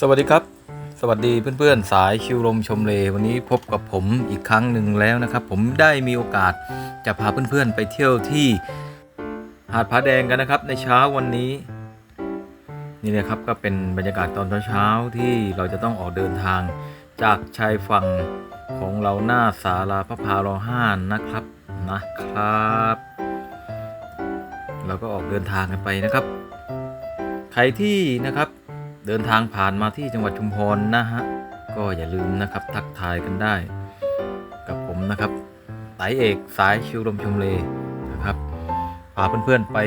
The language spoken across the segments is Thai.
สวัสดีครับ สวัสดีเพื่อนๆ สายชิวลมชมเล วันนี้พบกับผมอีกครั้งหนึ่งแล้วนะครับ ผมได้มีโอกาสจะพาเพื่อนๆ ไปเที่ยวที่หาดผาแดงกันนะครับ ในเช้าวันนี้ นี่นะครับก็เป็นบรรยากาศตอนเช้าๆที่เราจะต้องออกเดินทางจากชายฝั่งของเราหน้าศาลาพระพารอห้านนะครับนะครับ เราก็ออกเดินทางกันไปนะครับ ใครที่นะครับเดินทางผ่านมาที่จังหวัดชุมพรนะฮะก็อย่าลืมนะครับทักทายกันได้ กับผมนะครับไตเอกสายชิวลมชมเลนะครับพาเพื่อนๆไป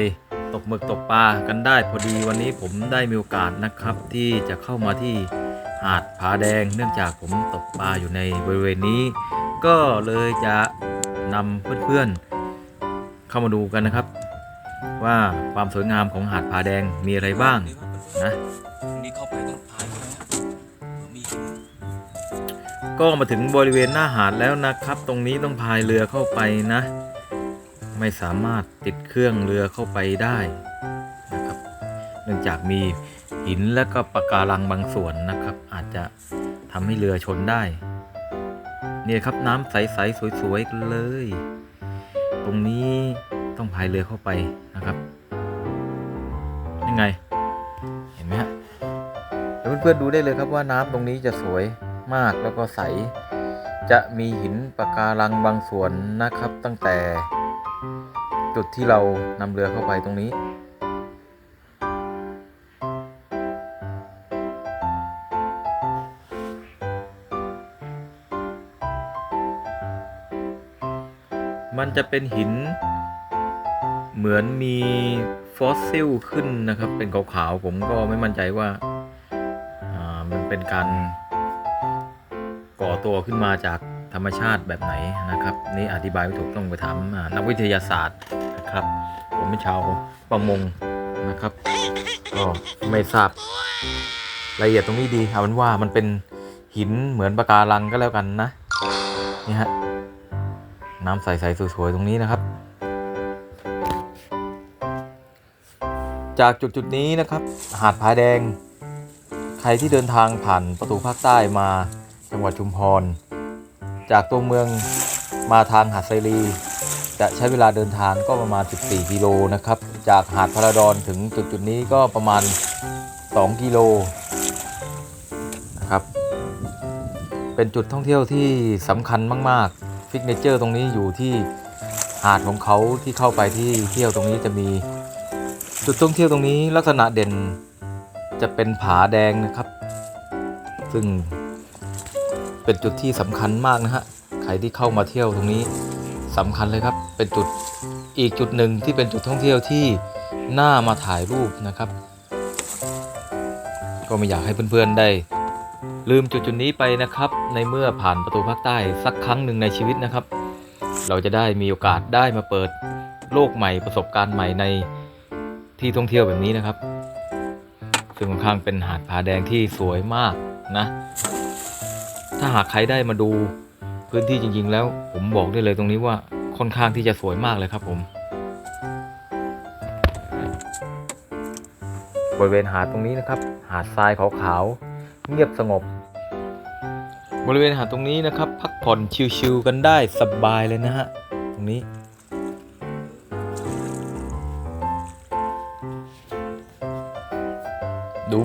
ตกหมึกตกปลากันได้พอดีวันนี้ผมได้มีโอกาสนะครับ ที่จะเข้ามาที่หาดผาแดง เนื่องจากผมตกปลาอยู่ในบริเวณนี้ ก็เลยจะนำเพื่อนๆเข้ามาดูกันนะครับ ว่าความสวยงามของหาดผาแดงมีอะไรบ้างนะตรงนี้เข้าไปต้องพายใช่ไหมฮะก็มาถึงบริเวณหน้าหาดแล้วนะครับ ตรงนี้ต้องพายเรือเข้าไปนะ ไม่สามารถติดเครื่องเรือเข้าไปได้นะครับ เนื่องจากมีหินและก็ปะการังบางส่วนนะครับ อาจจะทำให้เรือชนได้เนี่ยครับน้ำใสๆสวยๆกันเลย ตรงนี้ ต้องพายเรือเข้าไปนะครับยังไง เห็นไหมฮะเดี๋ยวเพื่อนๆดูได้เลยครับว่าน้ำตรงนี้จะสวยมากแล้วก็ใส จะมีหินปะการังบางส่วนนะครับ ตั้งแต่จุดที่เรานำเรือเข้าไปตรงนี้มันจะเป็นหิน มือนมีฟอสซิลขึ้นนะครับ เป็นขาวๆผมก็ไม่มั่นใจว่าามันเป็นการก่อตัวขึ้นมาจากธรรมชาติแบบไหนนะครับ นี่อธิบายไม่ถูกต้องไปถามนักวิทยาศาสตร์นะครับ ผมเป็นชาวประมงนะครับก็ไม่ทราบรายละเอียดตรงนี้ดีเอาเป็นว่ามันเป็นหินเหมือนปะการังก็แล้วกันนะนี่ฮะน้ำใสๆสวยๆตรงนี้นะครับ จากจุดจุดๆนี้นะครับ หาดผาแดง ใครที่เดินทางผ่านประตูภาคใต้มาจังหวัดชุมพร จากตัวเมืองมาทางหาดไซรี จะใช้เวลาเดินทางก็ประมาณ 14 กิโลนะครับ จากหาดพาราดอนถึงจุดจุดๆนี้ก็ประมาณ 2 กิโลนะครับ เป็นจุดท่องเที่ยวที่สำคัญมาก ๆ ฟิกเนเจอร์ตรงนี้อยู่ที่หาดของเขาที่เข้าไปที่เที่ยวตรงนี้จะมี จุดท่องเที่ยวตรงนี้ลักษณะเด่นจะเป็นผาแดงนะครับ ซึ่งเป็นจุดที่สำคัญมากนะฮะใครที่เข้ามาเที่ยวตรงนี้สำคัญเลยครับ เป็นจุดอีกจุดหนึ่งที่เป็นจุดท่องเที่ยวที่น่ามาถ่ายรูปนะครับ ก็ไม่อยากให้เพื่อนๆได้ ลืมจุดจุดนี้ไปนะครับ ในเมื่อผ่านประตูภาคใต้สักครั้งหนึ่งในชีวิตนะครับ เราจะได้มีโอกาสได้มาเปิดโลกใหม่ประสบการณ์ใหม่ใน ที่ท่องเที่ยวแบบนี้นะครับ ซึ่งค่อนข้างเป็นหาดผาแดงที่สวยมากนะ ถ้าหากใครได้มาดูพื้นที่จริง ๆ แล้ว ผมบอกได้เลยตรงนี้ว่าค่อนข้างที่จะสวยมากเลยครับผม บริเวณหาดตรงนี้นะครับ หาดทรายขาวๆเงียบสงบ บริเวณหาดตรงนี้นะครับ พักผ่อนชิลๆกันได้สบายเลยนะฮะตรงนี้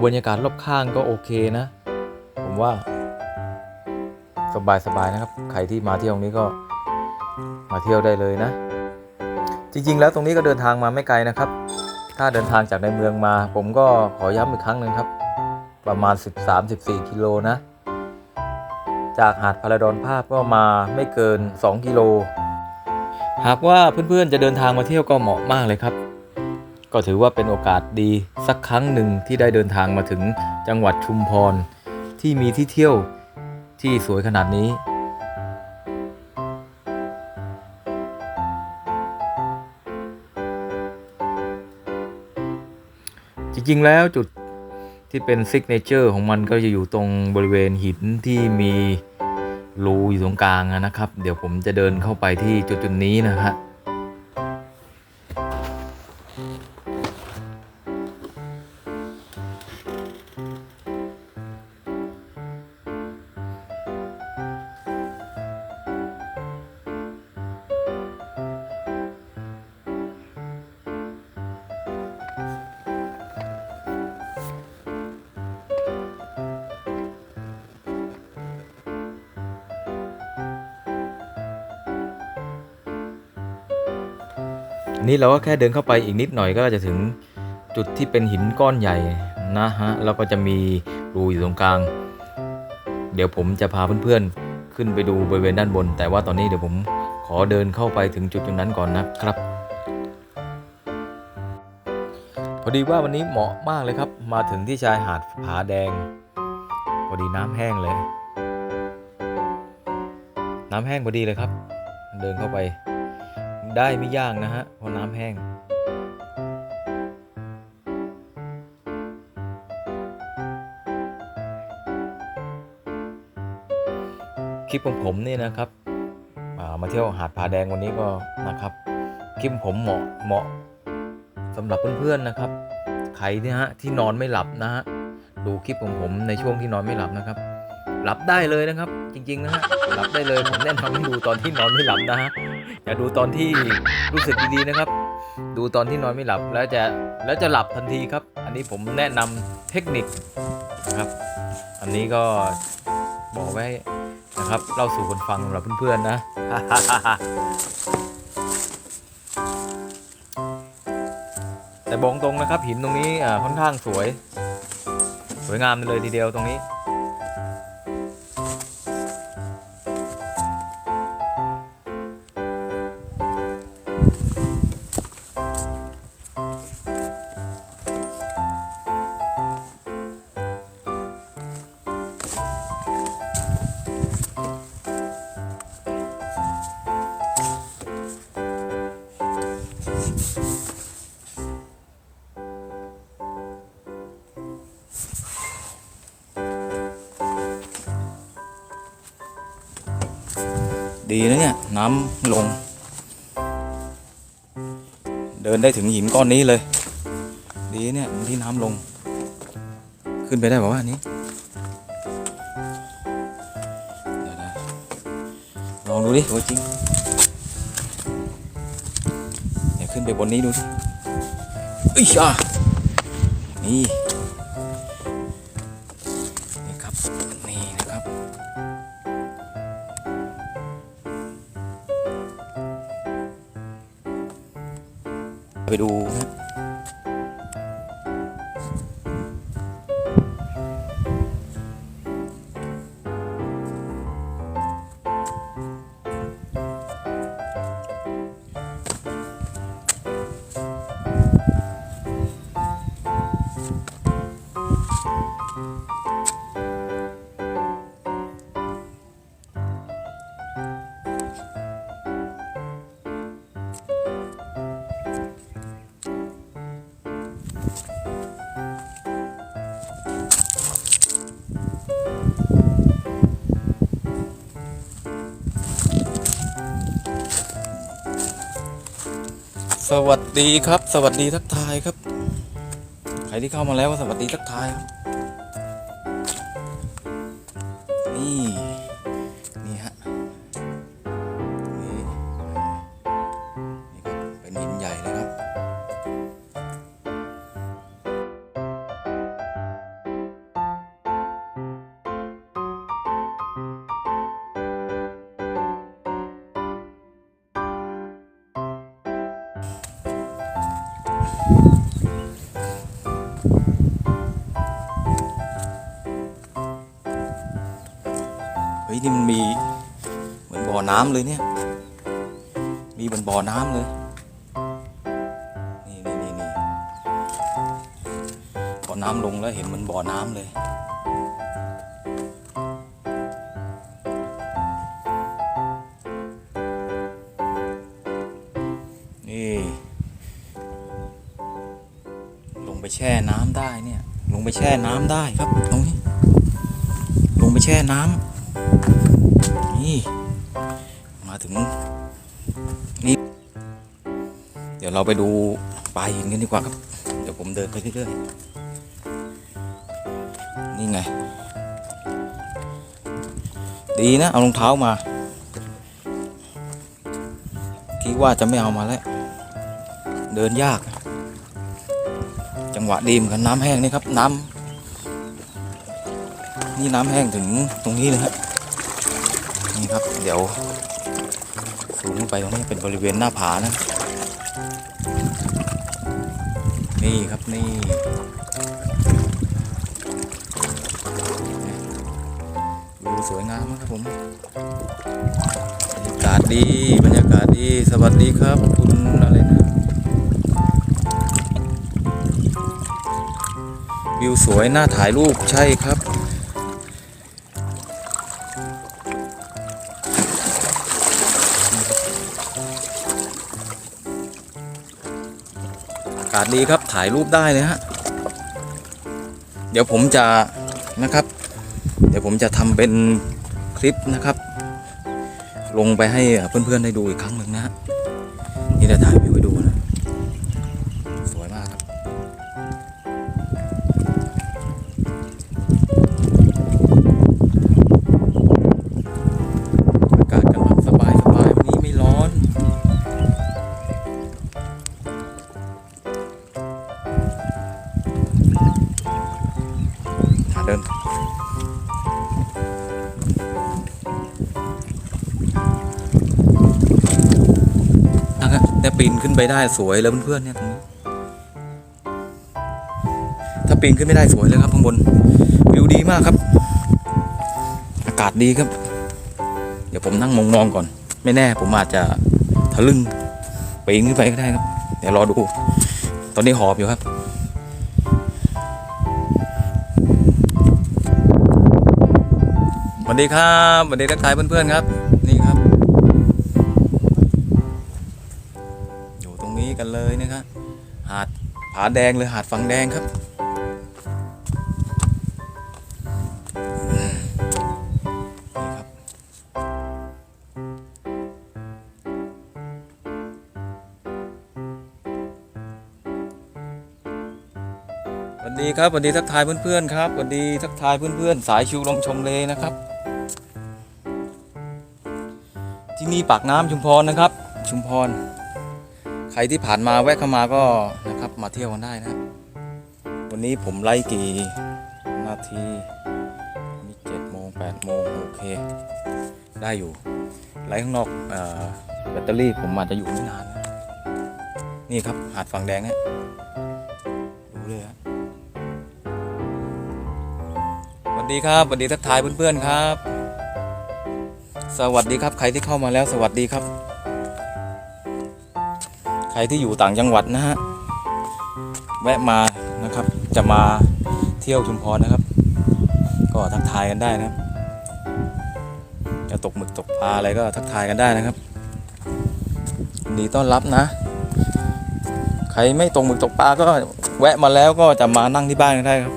บรรยากาศรอบข้างก็โอเคนะ ผมว่า สบายสบายๆนะครับ ใครที่มาเที่ยวตรงนี้ก็มาเที่ยวได้เลยนะ จริง ๆ แล้วตรงนี้ก็เดินทางมาไม่ไกลนะครับ ถ้าเดินทางจากในเมืองมา ผมก็ขอย้ำอีกครั้งหนึ่งครับ ประมาณ 13-14 กิโลนะ จากหาดพาราดอนภาพก็มาไม่เกิน 2 กิโล หากว่าเพื่อนๆจะเดินทางมาเที่ยวก็เหมาะมากเลยครับ ก็ถือว่าเป็นโอกาสดีสักครั้งหนึ่งที่ได้เดินทางมาถึงจังหวัดชุมพร ที่มีที่เที่ยวที่สวยขนาดนี้ จริงๆแล้วจุดที่เป็นซิกเนเจอร์ของมันก็จะอยู่ตรงบริเวณหินที่มีรูอยู่ตรงกลางนะครับ เดี๋ยวผมจะเดินเข้าไปที่จุดจุดๆนี้นะฮะ นี่เราก็แค่เดินเข้าไปอีกนิดหน่อยก็จะถึงจุดที่เป็นหินก้อนใหญ่นะฮะแล้วก็จะมีรูอยู่ตรงกลาง เดี๋ยวผมจะพาเพื่อนๆขึ้นไปดูบริเวณด้านบน แต่ว่าตอนนี้เดี๋ยวผมขอเดินเข้าไปถึงจุดจุดนั้นก่อนนะครับ พอดีว่าวันนี้เหมาะมากเลยครับ มาถึงที่ชายหาดผาแดง พอดีน้ำแห้งเลย น้ำแห้งพอดีเลยครับ เดินเข้าไป ได้ไม่ยากนะฮะเพราะน้ำแห้ง คลิปของผมนี่นะครับมาเที่ยวหาดผาแดงวันนี้ก็นะครับคลิปของผมเหมาะเหมาะสำหรับเพื่อนๆนะครับใครเนี่ยฮะที่นอนไม่หลับนะฮะดูคลิปของผมในช่วงที่นอนไม่หลับนะครับ หลับได้เลยนะครับ จริงๆนะฮะหลับได้เลยผมแนะนำให้ดูตอนที่นอนไม่หลับนะฮะ อย่ดูตอนที่รู้สึกดีๆนะครับ ดูตอนที่นอนไม่หลับแล้วจะแล้วจะหลับทันทีครับ อันนี้ผมแนะนำเทคนิคนะครับ อันนี้ก็บอกไว้นะครับเล่าสู่คนฟังสำหรับเพื่อนๆนะ แต่บอกตรงนะครับหินตรงนี้ค่อนข้างสวย สวยงามเลยทีเดียวตรงนี้ ดีนะเนี่ย น้ำลง เดินได้ถึงหินก้อนนี้เลย ดีเนี่ยที่น้ำลง ขึ้นไปได้บอกว่าอันนี้นะลองดูดิตัวจริงเดี๋ยวขึ้นไปบนนี้ดูดิอ้ยอะนี่ ไปดูนะ สวัสดีครับ สวัสดีทักทายครับ ใครที่เข้ามาแล้วก็สวัสดีทักทายครับนี่ำเลยเนี่ย มีเหมือนบ่อน้ำเลย นี่นี่นี่นี่พอน้ำลงแล้วเห็นมันบ่อน้ำเลย นี่ ลงไปแช่น้ำได้เนี่ย ลงไปแช่น้ำได้ครับตรงนี้ ลงไปแช่น้ำนี่ ยวเราไปดูปลาหินกันดีกว่าครับ เดี๋ยวผมเดินไปเรื่อยๆ นี่ไง ดีนะ เอารองเท้ามา คิดว่าจะไม่เอามาแล้ว เดินยาก จังหวะดีเหมอนกันน้ำแห้งนี่ครับ น้ำนี่น้ำแห้งถึงตรงนี้เลยฮะนี่ครับ เดี๋ยวสูงไปตรงนี้เป็นบริเวณหน้าผานะ นี่ครับนี่วิวสวยงามครับผมบรรยากาศดีบรรยากาศดีสวัสดีครับ คุณอะไรนะวิวสวยน่าถ่ายรูปใช่ครับากาศดีครับถ่ายรูปได้เลยฮะเดี๋ยวผมจะนะครับ เดี๋ยวผมจะทำเป็นคลิปนะครับ ลงไปให้เพื่อนๆได้ดูอีกครั้งหนึ่งนะฮะนี่จะถ่าย นะครับแต่ปีนขึ้นไปได้สวยแล้วเพื่อนๆเนี่ยตรงนี้ถ้าปีนขึ้นไม่ได้สวยเลยครับข้างบนวิวดีมากครับ อากาศดีครับ เดี๋ยวผมนั่งมองๆก่อน ไม่แน่ผมอาจจะทะลึ่งปีนขึ้นไปก็ได้ครับ เดี๋ยวรอดู ตอนนี้หอบอยู่ครับ วัสดีครับสวัสดีทักทายเพื่อนๆครับ นี่ครับ อยู่ตรงนี้กันเลยนะครับหาดผาแดงเลยหาดฝังแดงครับนี่ครับสวัสดีครับสวัสดีทักทายเพื่อนๆครับสวัสดีทักทายเพื่อนๆสายชิวลมชมเลนะครับ นี่ปากน้ำชุมพรนะครับ ชุมพร ใครที่ผ่านมาแวะเข้ามาก็นะครับมาเที่ยวกันได้นะ วันนี้ผมไล่กี่นาทีมีเจ็ดโมงแปดโมงโอเค ได้อยู่ไล่ข้างนอกอแบตเตอรี่ผมอาจจะอยู่ไม่นานนะนี่ครับหาดฝั่งแดงเนี่ยดูเลยฮะสวัสดีครับสวัสดีทักทายเพื่อนๆครับ สวัสดีครับ ใครที่เข้ามาแล้วสวัสดีครับ ใครที่อยู่ต่างจังหวัดนะฮะแวะมานะครับ จะมาเที่ยวชุมพรนะครับ ก็ทักทายกันได้นะครับ จะตกหมึกตกปลาอะไรก็ทักทายกันได้นะครับดีต้อนรับนะ ใครไม่ตกหมึกตกปลาก็แวะมาแล้วก็จะมานั่งที่บ้านก็ได้ครับ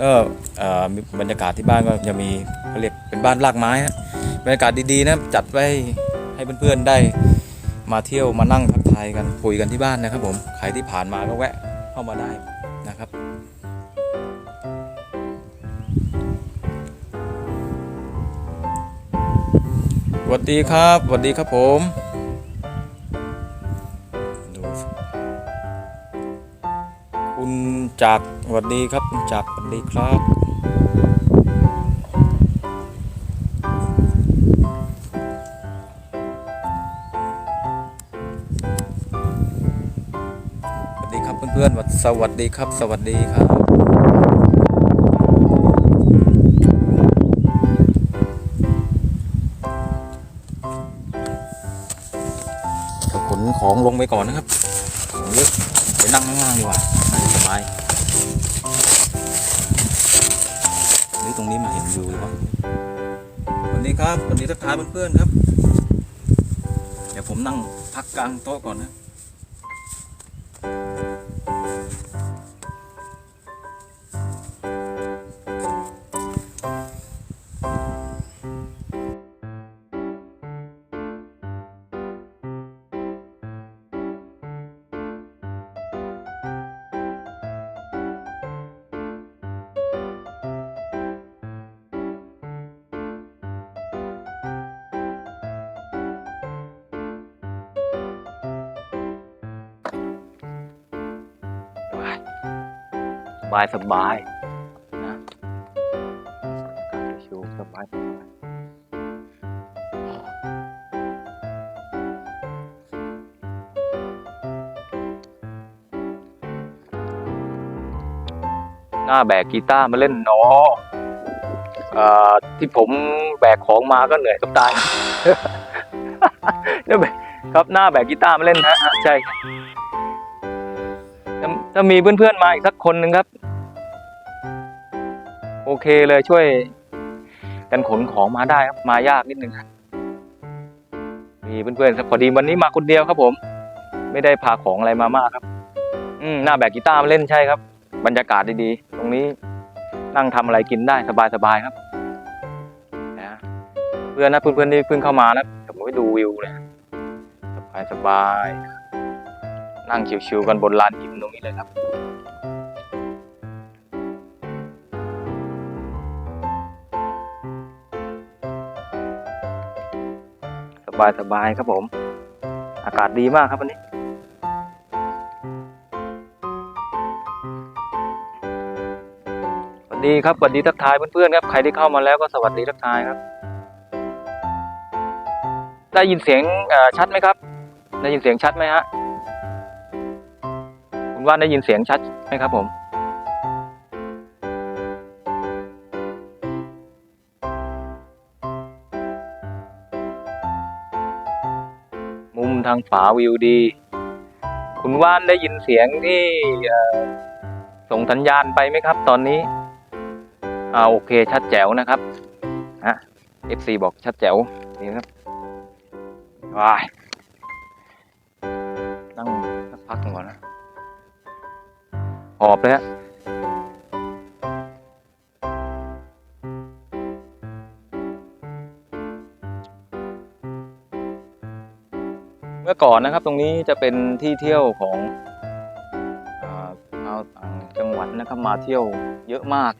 ก็บรรยากาศที่บ้านก็จะมีเขาเรียกเป็นบ้านรากไม้ฮะ บรรยากาศดีๆนะจัดไว้ให้เพื่อนๆได้มาเที่ยวมานั่งทักทายกันคุยกันที่บ้านนะครับผมใครที่ผ่านมาก็แวะเข้ามาได้นะครับสวัสดีครับสวัสดีครับผมคุณจักสวัสดีครับคุณจักสวัสดีครับ สวัสดีครับ สวัสดีครับ ขนของลงไปก่อนนะครับของเยอะไปนั่งข้างล่างดีกว่าน่าจะสบายหรือตรงนี้มาเห็นวิวเลยวะวัสดีครับวัสดีทักทายเพื่อนๆครับ เดี๋ยวผมนั่งพักกลางโต๊ะก่อนนะ บายสบายนะชิวสบายสบายสหน้าแบกกีตาร์มาเล่นเนาะเอ่อที่ผมแบกของมาก็เหนื่อยกับตายเนี่ยแบกครับหน้าแบกกีตาร์มาเล่นฮะฮะใช่ถ้าถ้ามีเพื่อนๆมาอีกสักคนหนึ่งครับโอ เคเลยช่วย กันขนของมาได้ครับมายากนิดนึงครับมีเพื่อนๆครับพอดีวันนี้มาคนเดียวครับผม ไม่ได้พาของอะไรมามากครับ อืมหน้าแบกกีตาร์มาเล่นใช่ครับ บรรยากาศดีๆ ตรงนี้นั่งทำอะไรกินได้สบายๆครับนะเพื่อนนะเพื่อนๆที่เพิ่งเข้ามานะผมไปดูวิวเลยสบายๆนั่งชิวๆกันบนลานหินตรงนี้เลยครับ สบายครับผม อากาศดีมากครับวันนี้ สวัสดีครับสวัสดีทักทายเพื่อนๆครับ ใครที่เข้ามาแล้วก็สวัสดีทักทายครับ ได้ยินเสียงชัดไหมครับ ได้ยินเสียงชัดไหมฮะ คุณว่านได้ยินเสียงชัดไหมครับผมางฝาวิวดี คุณว่านได้ยินเสียงที่ส่งสัญญาณไปไหมครับ ตอนนี้อ่าโอเคชัดแจ๋วนะครับฮะ FC บอกชัดแจ๋วนี่ครับว้ายนั่งสักพักหนึ่งก่อนนะหอบเลยฮะ มื่อก่อนนะครับตรงนี้จะเป็นที่เที่ยวของชาวต่างจังหวัดนะครับมาเที่ยวเยอะมาก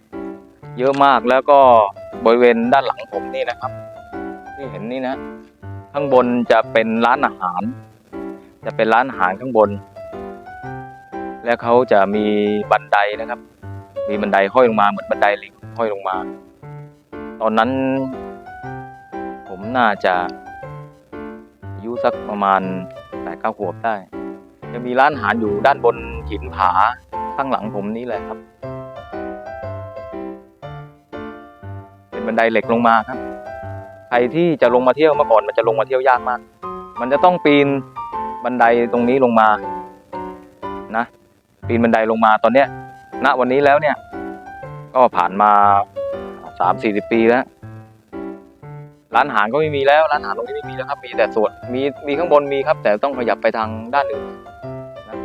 เยอะมากแล้วก็บริเวณด้านหลังผมนี่นะครับ ที่เห็นนี่นะ ข้างบนจะเป็นร้านอาหาร จะเป็นร้านอาหารข้างบน และเขาจะมีบันไดนะครับ มีบันไดห้อยลงมาเหมือนบันไดลิงห้อยลงมา ตอนนั้น ผมน่าจะ สักประมาณแปดเก้าขวบได้ จะมีร้านอาหารอยู่ด้านบนหินผาข้างหลังผมนี่แหละครับ เป็นบันไดเหล็กลงมาครับ ใครที่จะลงมาเที่ยวเมื่อก่อนมันจะลงมาเที่ยวยากมาก มันจะต้องปีนบันไดตรงนี้ลงมา นะ ปีนบันไดลงมาตอนเนี้ยณวันนี้แล้วเนี่ย ก็ผ่านมาสามสี่สิบปีแล้ว ร้านอาหารก็ไม่มีแล้วร้านอาหารตรงนี้ไม่มีแล้วครับ มีแต่ส่วนมีมีข้างบนมีครับ แต่ต้องขยับไปทางด้านอื่นนะ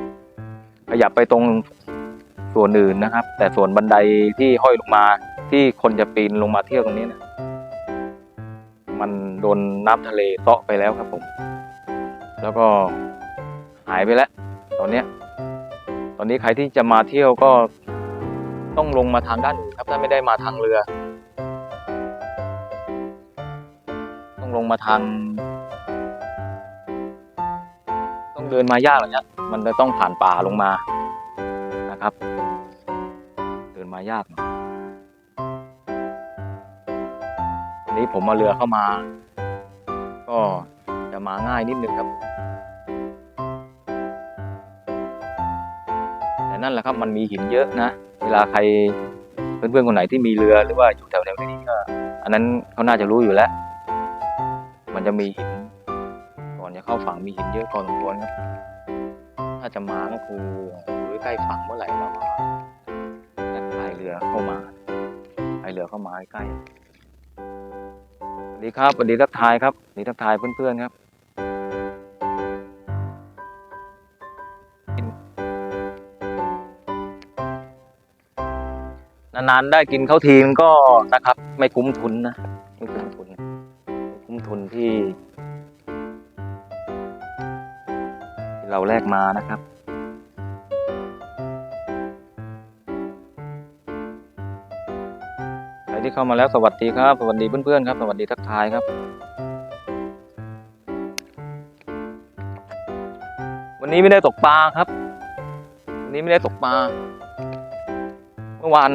ขยับไปตรงส่วนอื่นนะครับ แต่ส่วนบันไดที่ห้อยลงมา ที่คนจะปีนลงมาเที่ยวตรงนี้นี่ยมันโดนน้ำทะเลเซาะไปแล้วครับผม แล้วก็หายไปแล้ว ตอนเนี้ย ตอนนี้ใครที่จะมาเที่ยวก็ต้องลงมาทางด้านอื่นครับถ้าไม่ได้มาทางเรือ ต้องลงมาทาง ต้องเดินมายากเลยเนี่ยมันจะต้องผ่านป่าลงมานะครับ เดินมายากหน่อยวันนี้ผมมาเรือเข้ามา ก็จะมาง่ายนิดนึงครับแต่นั่นแหละครับมันมีหินเยอะนะ เวลาใครเพื่อนๆคนไหนที่มีเรือหรือว่าอยู่แถวแถวนี้ก็อันนั้นเขาน่าจะรู้อยู่แล้ว จะมีหินก่อนจะเข้าฝั่งมีหินเยอะพอสมควรครับ ถ้าจะมาก็คืออยู่ใกล้ฝั่งเมื่อไหร่เราก็จะพายเรือเข้ามาพายเรือเข้ามาใกล้สวัสดีครับสวัสดีทักทายครับสวัสดีทักทายเพื่อนๆครับนานๆได้กินข้าวทีมก็นะครับ ไม่คุ้มทุนนะ ที่ ที่เราแลกมานะครับ ใครที่เข้ามาแล้วสวัสดีครับ สวัสดีเพื่อนๆครับ สวัสดีทักทายครับ วันนี้ไม่ได้ตกปลาครับ วันนี้ไม่ได้ตกปลา เมื่อวาน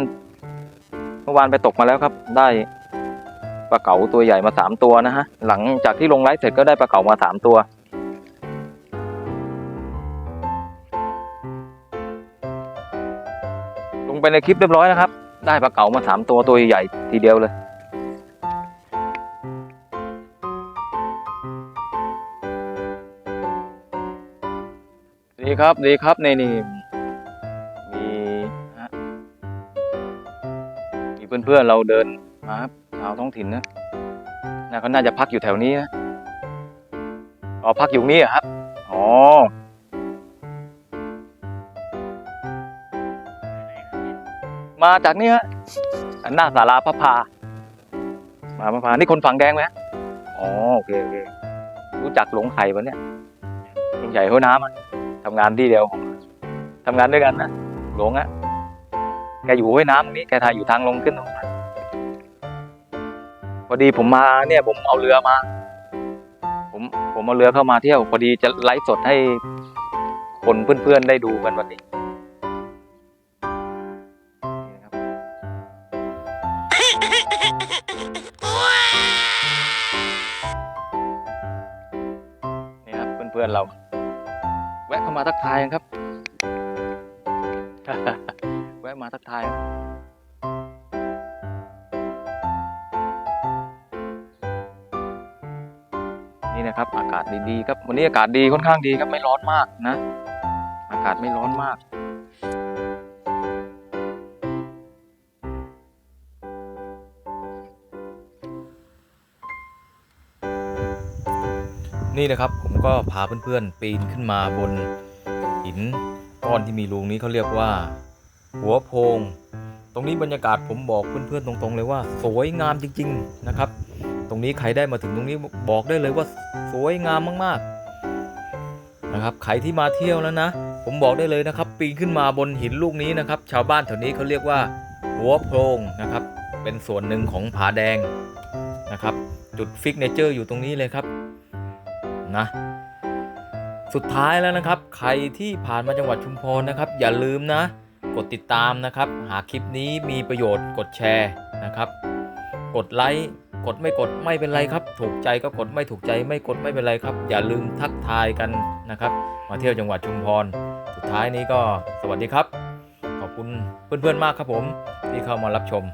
เมื่อวานไปตกมาแล้วครับ ได้ ปลาเก๋าตัวใหญ่มาสามตัวนะฮะ หลังจากที่ลงไลฟ์เสร็จก็ได้ปลาเก๋ามาสามตัว ลงไปในคลิปเรียบร้อยนะครับ ได้ปลาเก๋ามาสามตัวตัวใหญ่ทีเดียวเลยดีครับดีครับในนี่มีฮะมีเพื่อนๆเราเดินมาครับ ชาวท้องถิ่นนะน่าเขาน่าจะพักอยู่แถวนี้นะอ๋อพักอยู่นี่เหรอครับอ๋อมาจากนี่ฮะอันหน้าศาลาพระพามาพระพานี่คนฝั่งแดงไหมฮะอ๋อโอเคโอเครู้จักหลงไข่ปะเนี่ยลุงใหญ่หัวน้ำอะทำงานที่เดียวทำงานด้วยกันนะหลงอะแกอยู่ห้วยน้ำตรงนี้แกทายอยู่ทางลงขึ้นตรงนั้น พอดีผมมาเนี่ยผมเอาเรือมา ผมผมเอาเรือเข้ามาเที่ยว พอดีจะไลฟ์สดให้คนเพื่อนๆได้ดูกันวันนี้นี่ครับเพื่อนๆเรา แวะเข้ามาทักทายครับ แวะมาทักทาย นี่นะครับ อากาศดีๆครับวันนี้อากาศดีค่อนข้างดีครับไม่ร้อนมากนะ อากาศไม่ร้อนมากนี่นะครับผมก็พาเพื่อนๆปีนขึ้นมาบนหินก้อนที่มีรูนี้เขาเรียกว่า หัวโพง ตรงนี้บรรยากาศผมบอกเพื่อนๆตรงๆเลยว่า สวยงามจริง ๆนะครับ ตรงนี้ใครได้มาถึงตรงนี้บอกได้เลยว่าสวยงามมากๆนะครับใครที่มาเที่ยวแล้วนะ ผมบอกได้เลยนะครับ ปีนขึ้นมาบนหินลูกนี้นะครับ ชาวบ้านแถวนี้เขาเรียกว่าหัวโพงนะครับ เป็นส่วนหนึ่งของผาแดงนะครับ จุดฟิกเนเจอร์อยู่ตรงนี้เลยครับนะสุดท้ายแล้วนะครับ ใครที่ผ่านมาจังหวัดชุมพรนะครับ อย่าลืมนะ กดติดตามนะครับ หากคลิปนี้มีประโยชน์กดแชร์นะครับ กดไลค์ กดไม่กดไม่เป็นไรครับ ถูกใจก็กดไม่ถูกใจไม่กดไม่เป็นไรครับ อย่าลืมทักทายกันนะครับ มาเที่ยวจังหวัดชุมพร สุดท้ายนี้ก็สวัสดีครับ ขอบคุณเพื่อนๆมากครับผมที่เข้ามารับชม